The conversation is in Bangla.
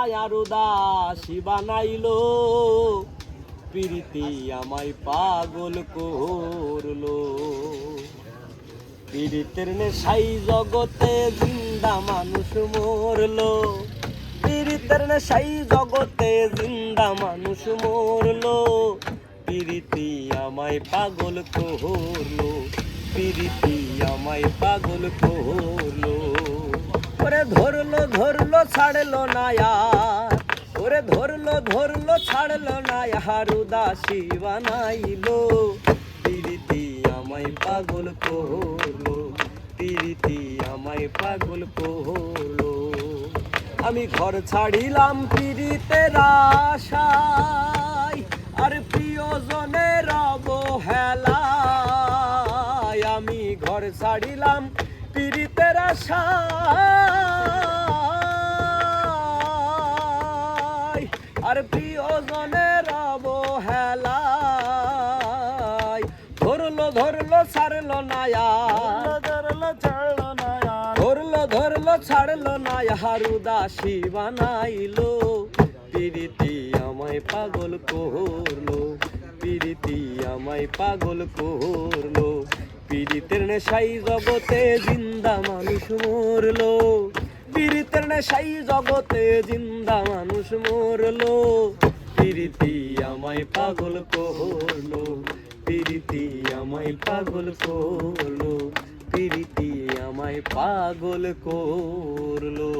আর উদাসী বানাইলো। প্রীতি আমায় পাগল করল। পীড়িতের নেশাই জগতে জিন্দা মানুষ মরলো। পীড়িতের নেশাই জগতে জিন্দা মানুষ মরলো। প্রীতি আমায় পাগল করল। প্রীতি আমায় পাগল করল। ওরে ধরলো ধরলো, ছাড়লো না ওরে ধরলো ধরলো ছাড়লো না আর উদাসী বানাইলো প্রীতি আমায় পাগল করল প্রীতি আমায় পাগল করল আমি ঘর ছাড়িলাম পীড়িতের আশায় আর প্রিয়জনের অবহেলায় আমি ঘর ছাড়িলাম পীড়িতের আশায় আর প্রিয়জনের অবহেলায়। ধরলো ধরলো ছাড়লো না আর ধরলো ছাড়লো না আর ধরলো ধরলো ছাড়লো না ইহার উদাসী বানাইলো। প্রীতি আমায় পাগল করল। প্রীতি আমায় পাগল করল। পীড়িতের নেশাই জগতে জিন্দা মানুষ মরলো। নেশাই জগতে জিন্দা মানুষ মরলো। প্রীতি আমায় পাগল করল। প্রীতি আমায় পাগল করল। প্রীতি আমায় পাগল করল।